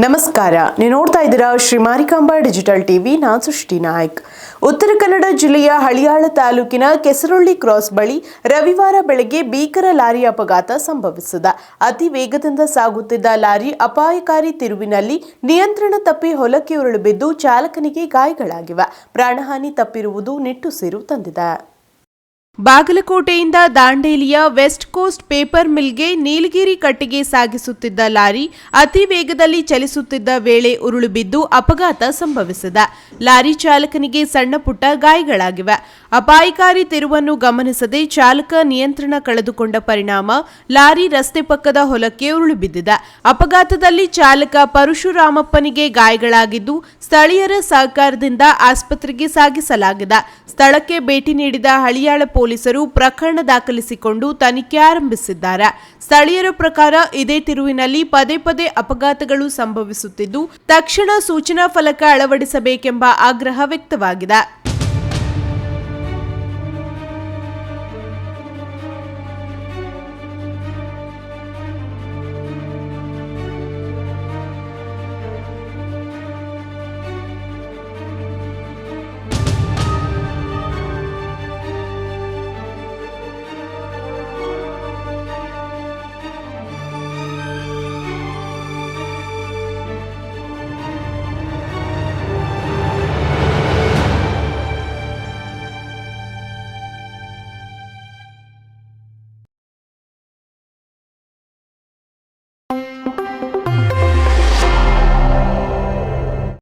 ನಮಸ್ಕಾರ. ನೀವು ನೋಡ್ತಾ ಇದ್ದೀರಾ ಶ್ರೀ ಮಾರಿಕಾಂಬಾ ಡಿಜಿಟಲ್ ಟಿವಿ. ನಾನು ಸೃಷ್ಟಿ ನಾಯ್ಕ್. ಉತ್ತರ ಕನ್ನಡ ಜಿಲ್ಲೆಯ ಹಳಿಯಾಳ ತಾಲೂಕಿನ ಕೆಸರೊಳ್ಳಿ ಕ್ರಾಸ್ ಬಳಿ ರವಿವಾರ ಬೆಳಗ್ಗೆ ಭೀಕರ ಲಾರಿ ಅಪಘಾತ ಸಂಭವಿಸಿದ. ಅತಿ ವೇಗದಿಂದ ಸಾಗುತ್ತಿದ್ದ ಲಾರಿ ಅಪಾಯಕಾರಿ ತಿರುವಿನಲ್ಲಿ ನಿಯಂತ್ರಣ ತಪ್ಪಿ ಹೊಲಕ್ಕೆ ಉರುಳು ಬಿದ್ದು ಚಾಲಕನಿಗೆ ಗಾಯಗಳಾಗಿವೆ. ಪ್ರಾಣಹಾನಿ ತಪ್ಪಿರುವುದು ನಿಟ್ಟುಸಿರು ತಂದಿದೆ. ಬಾಗಲಕೋಟೆಯಿಂದ ದಾಂಡೇಲಿಯ ವೆಸ್ಟ್ ಕೋಸ್ಟ್ ಪೇಪರ್ ಮಿಲ್ಗೆ ನೀಲಗಿರಿ ಕಟ್ಟಿಗೆ ಸಾಗಿಸುತ್ತಿದ್ದ ಲಾರಿ ಅತಿ ವೇಗದಲ್ಲಿ ಚಲಿಸುತ್ತಿದ್ದ ವೇಳೆ ಉರುಳು ಬಿದ್ದು ಅಪಘಾತ ಸಂಭವಿಸಿದ. ಲಾರಿ ಚಾಲಕನಿಗೆ ಸಣ್ಣ ಪುಟ್ಟ ಗಾಯಗಳಾಗಿವೆ. ಅಪಾಯಕಾರಿ ತಿರುವನ್ನು ಗಮನಿಸದೆ ಚಾಲಕ ನಿಯಂತ್ರಣ ಕಳೆದುಕೊಂಡ ಪರಿಣಾಮ ಲಾರಿ ರಸ್ತೆ ಪಕ್ಕದ ಹೊಲಕ್ಕೆ ಉರುಳು ಬಿದ್ದಿದೆ. ಅಪಘಾತದಲ್ಲಿ ಚಾಲಕ ಪರಶುರಾಮಪ್ಪನಿಗೆ ಗಾಯಗಳಾಗಿದ್ದು ಸ್ಥಳೀಯರ ಸಹಕಾರದಿಂದ ಆಸ್ಪತ್ರೆಗೆ ಸಾಗಿಸಲಾಗಿದೆ. ಸ್ಥಳಕ್ಕೆ ಭೇಟಿ ನೀಡಿದ ಹಳಿಯಾಳ ಪೊಲೀಸರು ಪ್ರಕರಣ ದಾಖಲಿಸಿಕೊಂಡು ತನಿಖೆ ಆರಂಭಿಸಿದ್ದಾರೆ. ಸ್ಥಳೀಯರ ಪ್ರಕಾರ ಇದೇ ತಿರುವಿನಲ್ಲಿ ಪದೇ ಪದೇ ಅಪಘಾತಗಳು ಸಂಭವಿಸುತ್ತಿದ್ದು, ತಕ್ಷಣ ಸೂಚನಾ ಫಲಕ ಅಳವಡಿಸಬೇಕೆಂಬ ಆಗ್ರಹ ವ್ಯಕ್ತವಾಗಿದೆ.